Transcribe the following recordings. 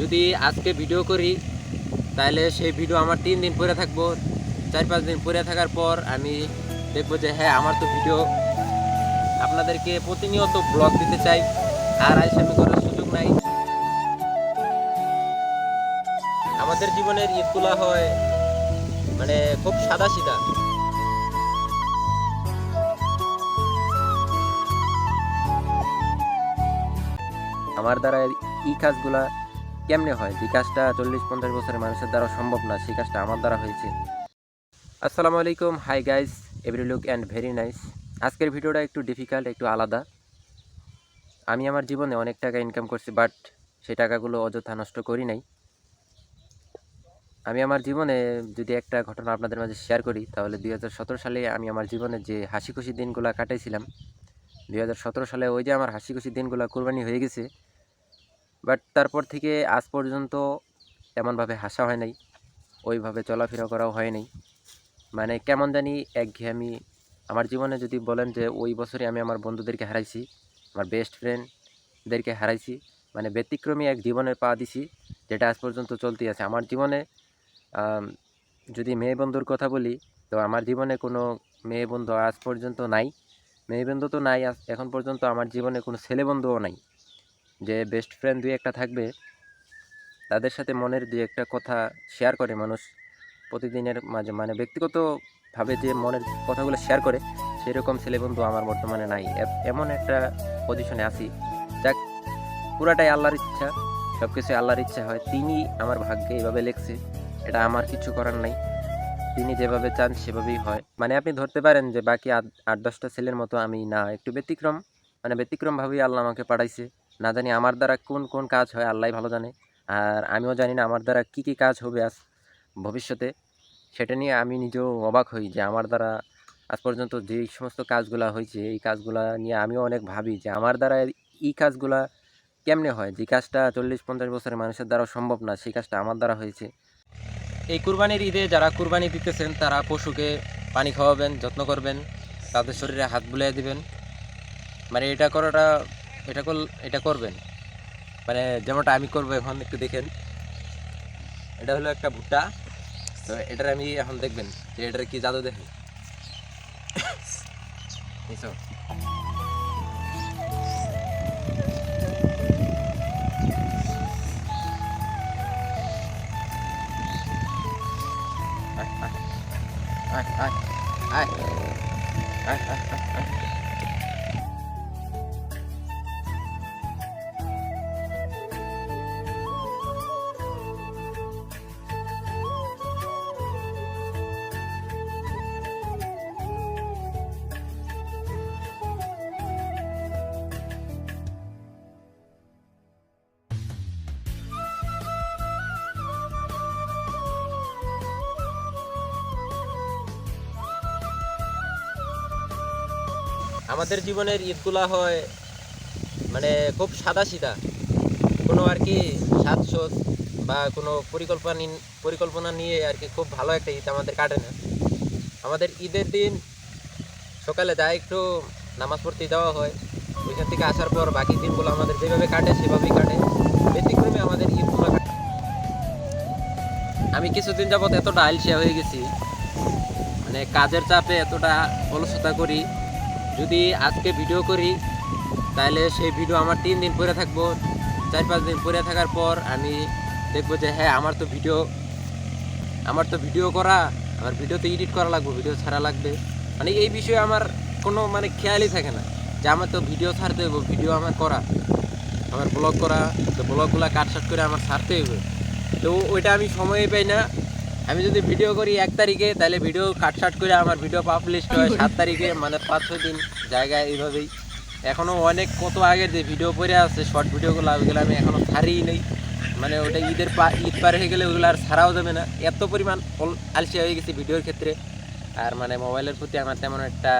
যদি আজকে ভিডিও করি, তাহলে সেই ভিডিও আমার তিন দিন পরে থাকব। চার পাঁচ দিন পরে থাকার পর আমি দেখব যে হ্যাঁ আমার তো ভিডিও আপনাদেরকে প্রতিনিয়ত ব্লগ দিতে চাই, আর আইসামি করার সুযোগ নাই। আমাদের জীবনের ঈদগুলা হয় মানে খুব সাদা সিধা আমার দ্বারা এই কাজগুলা কেমনে হয়? যে কাজটা চল্লিশ, পঞ্চাশ বছরের মানুষের দ্বারা সম্ভব না, সেই কাজটা আমার দ্বারা হয়েছে। আসসালামু আলাইকুম। Hi guys every look and very nice আজকের ভিডিওটা একটু ডিফিকাল্ট একটু আলাদা। আমি আমার জীবনে অনেক টাকা ইনকাম করছি বাট সেই টাকাগুলো অযথা নষ্ট করি নাই। আমি আমার জীবনে যদি একটা ঘটনা আপনাদের মাঝে শেয়ার করি, তাহলে দুই হাজার সতেরো সালে আমি আমার জীবনে যে হাসি খুশি দিনগুলো কাটাইছিলাম, দুই হাজার সতেরো সালে ওই যে আমার হাসি খুশি দিনগুলো কোরবানি হয়ে গেছে বাট তারপর থেকে আজ পর্যন্ত এমনভাবে হাসা হয় নাই, ওইভাবে চলাফেরা করাও হয় নাই। মানে কেমন জানি একঘেয়েমি। আমার জীবনে যদি বলেন যে ওই বছরে আমি আমার বন্ধুদেরকে হারাইছি, আমার বেস্ট ফ্রেন্ডদেরকে হারাইছি মানে ব্যতিক্রমী এক জীবনে পা দিছি, যেটা আজ পর্যন্ত চলতেই আছে। আমার জীবনে যদি মেয়ে বন্ধুর কথা বলি, তো আমার জীবনে কোনো মেয়ে বন্ধু আজ পর্যন্ত নাই। মেয়ে বন্ধু তো নাই এখন পর্যন্ত আমার জীবনে কোনো ছেলে বন্ধুও নাই। যে বেস্ট ফ্রেন্ড দুই একটা থাকবে, তাদের সাথে মনের দুই একটা কথা শেয়ার করে মানুষ প্রতিদিনের মাঝে। মানে ব্যক্তিগতভাবে যে মনের কথাগুলো শেয়ার করে, সেরকম ছেলে বন্ধু আমার বর্তমানে নাই। এমন একটা পজিশনে আছি, যাক, পুরাটাই আল্লাহর ইচ্ছা সব কিছু আল্লাহর ইচ্ছা হয়। তিনি আমার ভাগ্যে এভাবে লেখছে, এটা আমার কিছু করার নাই। তিনি যেভাবে চান, সেভাবেই হয়। মানে আপনি ধরতে পারেন যে বাকি আট দশটা ছেলের মতো আমি না, একটু ব্যতিক্রম। মানে ব্যতিক্রমভাবেই আল্লাহ আমাকে পাঠাইছে। না জানি আমার দ্বারা কোন কোন কাজ হয়, আল্লাহ ভালো জানে। আর আমিও জানি না আমার দ্বারা কী কী কাজ হবে আজ ভবিষ্যতে। সেটা নিয়ে আমি নিজেও অবাক হই যে আমার দ্বারা আজ পর্যন্ত যেই সমস্ত কাজগুলো হয়েছে, এই কাজগুলা নিয়ে আমিও অনেক ভাবি যে আমার দ্বারা এই কাজগুলা কেমনে হয়? যে কাজটা চল্লিশ, পঞ্চাশ বছরের মানুষের দ্বারা সম্ভব না, সেই কাজটা আমার দ্বারা হয়েছে। এই কুরবানির ঈদে যারা কুরবানি দিতেছেন, তারা পশুকে পানি খাওয়াবেন, যত্ন করবেন, তাদের শরীরে হাত বুলিয়ে দিবেন। মানে এটা করাটা এটা করল এটা করবেন। মানে যেমনটা আমি করব এখন একটু দেখেন। এটা হলো একটা ভুট্টা। তো এটার আমি এখন দেখবেন যে এটার কি জাদু দেখেন। আয়, আয়, আয়, আয়, আয়, আয়, আয়, আমাদের জীবনের ঈদগুলা হয় মানে খুব সাদা সিধা কোনো আর কি সাজসোজ বা কোনো পরিকল্পনা পরিকল্পনা নিয়ে আর কি খুব ভালো একটা ঈদ আমাদের কাটে না। আমাদের ঈদের দিন সকালে যা একটু নামাজ পড়তে যাওয়া হয়, ওইখান থেকে আসার পর বাকি দিনগুলো আমাদের যেভাবে কাটে, সেভাবেই কাটে। ব্যতিক্রমে আমাদের ঈদগুলো কাটে। আমি কিছুদিন যাবত এতটা আলসিয়া হয়ে গেছি মানে কাজের চাপে এতটা অলসতা করি যদি আজকে ভিডিও করি, তাহলে সেই ভিডিও আমার তিন দিন পরে থাকব। চার পাঁচ দিন পরে থাকার পর আমি দেখব যে হ্যাঁ আমার তো ভিডিও, আমার তো ভিডিও করা, আমার ভিডিওতে এডিট করা লাগবে, ভিডিও ছাড়া লাগবে। মানে এই বিষয়ে আমার কোনো মানে খেয়ালই থাকে না যে, আমার তো ভিডিও ছাড়তে হইব, ভিডিও আমার করা। আমার ব্লগ করা, তো ব্লগগুলো কাটসাট করে আমার ছাড়তে হইবে। তো ওইটা আমি সময়ই পাই না। আমি যদি ভিডিও করি এক তারিখে তাহলে ভিডিও কাটসাট করে আমার ভিডিও পাবলিশ হয় সাত তারিখে মানে পাঁচ ছয় দিন জায়গায় এইভাবেই। এখনও অনেক কত আগের যে ভিডিও পরে আছে শর্ট ভিডিওগুলো ওইগুলো আমি এখনও ছাড়িই নেই। মানে ওটা ঈদের পা ঈদ পার হয়ে গেলে ওইগুলো আর ছাড়াও যাবে না। এত পরিমাণ আলসিয়া হয়ে গেছে ভিডিওর ক্ষেত্রে। আর মানে মোবাইলের প্রতি আমার তেমন একটা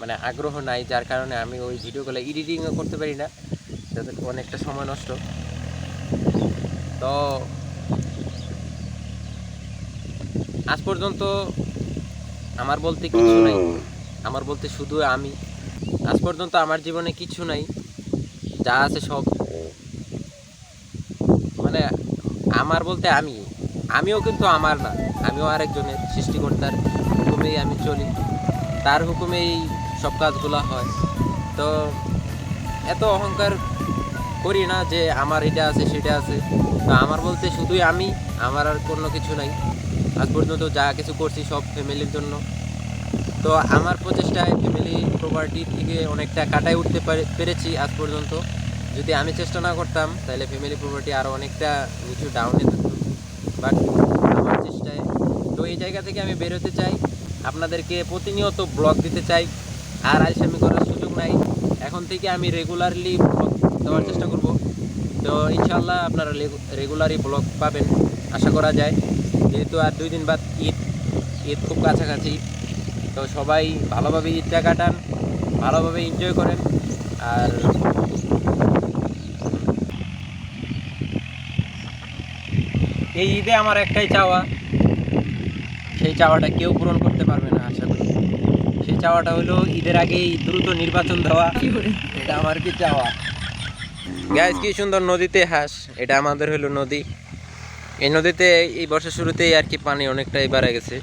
মানে আগ্রহ নাই যার কারণে আমি ওই ভিডিওগুলো এডিটিংও করতে পারি না। যাতে অনেকটা সময় নষ্ট। তো আজ পর্যন্ত আমার বলতে কিছু নাই। আমার বলতে শুধু আমি। আজ পর্যন্ত আমার জীবনে কিছু নাই। যা আছে সব। মানে আমার বলতে আমি। আমিও কিন্তু আমার না। আমিও আরেকজনের সৃষ্টিকর্তার হুকুমেই আমি চলি। তার হুকুমেই সব কাজগুলো হয়। তো এত অহংকার করি না যে আমার এটা আছে সেটা আছে। তো আমার বলতে শুধুই আমি। আমার আর কোনো কিছু নাই। আজ পর্যন্ত যা কিছু করছি সব ফ্যামিলির জন্য। তো আমার প্রচেষ্টায় ফ্যামিলি প্রপার্টি থেকে অনেকটা কাটায় উঠতে পেরেছি আজ পর্যন্ত। যদি আমি চেষ্টা না করতাম, তাহলে ফ্যামিলি প্রপার্টি আরও অনেকটা নিচু ডাউনে থাকতো। বাট আমার চেষ্টায়। তো এই জায়গা থেকে আমি বেরোতে চাই। আপনাদেরকে প্রতিনিয়ত ব্লগ দিতে চাই। আর আলসামি করার সুযোগ নাই। এখন থেকে আমি রেগুলারলি ব্লগ দেওয়ার চেষ্টা করব। তো ইনশাল্লাহ আপনারা রেগুলারই ব্লগ পাবেন। আশা করা যায়। যেহেতু আর দুই দিন বাদ ঈদ ঈদ খুব কাছাকাছি, তো সবাই ভালোভাবে ঈদটা কাটান, ভালোভাবে এনজয় করেন, আর এই ঈদে আমার একটাই চাওয়া, সেই চাওয়াটা কেউ পূরণ করতে পারবে না, আশা করি। সেই চাওয়াটা হলো ঈদের আগেই দ্রুত নির্বাচন দেওয়া, এটা আমার কি চাওয়া? গ্যাস কি সুন্দর নদীতে হাঁস, এটা আমাদের হলো নদী। এই নদীতে এই বর্ষার শুরুতেই আর কি পানি অনেকটাই বেড়ে গেছে।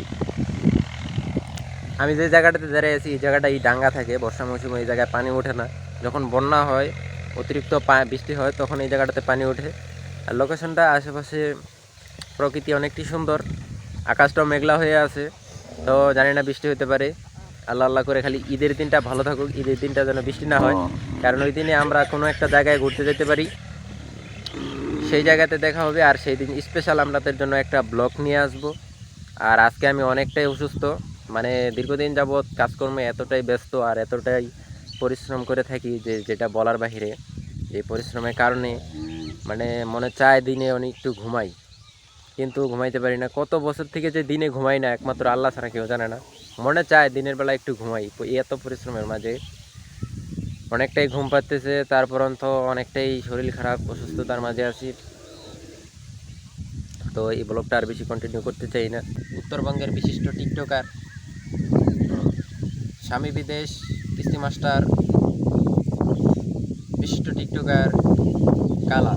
আমি যে জায়গাটাতে দাঁড়িয়ে আছি এই জায়গাটা এই ডাঙ্গা থাকে বর্ষা মৌসুমে এই জায়গায় পানি ওঠে না। যখন বন্যা হয় অতিরিক্ত পা- বৃষ্টি হয় তখন এই জায়গাটাতে পানি ওঠে। আর লোকেশনটা আশেপাশে প্রকৃতি অনেকটি সুন্দর। আকাশটাও মেঘলা হয়ে আছে। তো জানি না বৃষ্টি হতে পারে। আল্লাহ আল্লাহ করে খালি ঈদের দিনটা ভালো থাকুক। ঈদের দিনটা যেন বৃষ্টি না হয়। কারণ ওই দিনে আমরা কোনো একটা জায়গায় ঘুরতে যেতে পারি। সেই জায়গাতে দেখা হবে। আর সেই দিন স্পেশাল আপনাদের জন্য একটা ব্লগ নিয়ে আসব। আর আজকে আমি অনেকটাই অসুস্থ। মানে দীর্ঘদিন যাবৎ কাজকর্মে এতটাই ব্যস্ত আর এতটাই পরিশ্রম করে থাকি যে যেটা বলার বাহিরে। এই পরিশ্রমের কারণে মানে মনে চায় দিনে অনেক একটু ঘুমাই। কিন্তু ঘুমাইতে পারি না। কত বছর থেকে যে দিনে ঘুমাই না, একমাত্র আল্লাহ ছাড়া কেউ জানে না। মনে চায় দিনের বেলা একটু ঘুমাই। এত পরিশ্রমের মাঝে অনেকটাই ঘুম পাচ্ছে তারপর তো অনেকটাই শরীর খারাপ অসুস্থতার মাঝে আছি। তো এই ব্লগটা আর বেশি কন্টিনিউ করতে চাই না। উত্তরবঙ্গের বিশিষ্ট টিকটকার স্বামী বিদেশ কিস্তি মাস্টার বিশিষ্ট টিকটকার কালা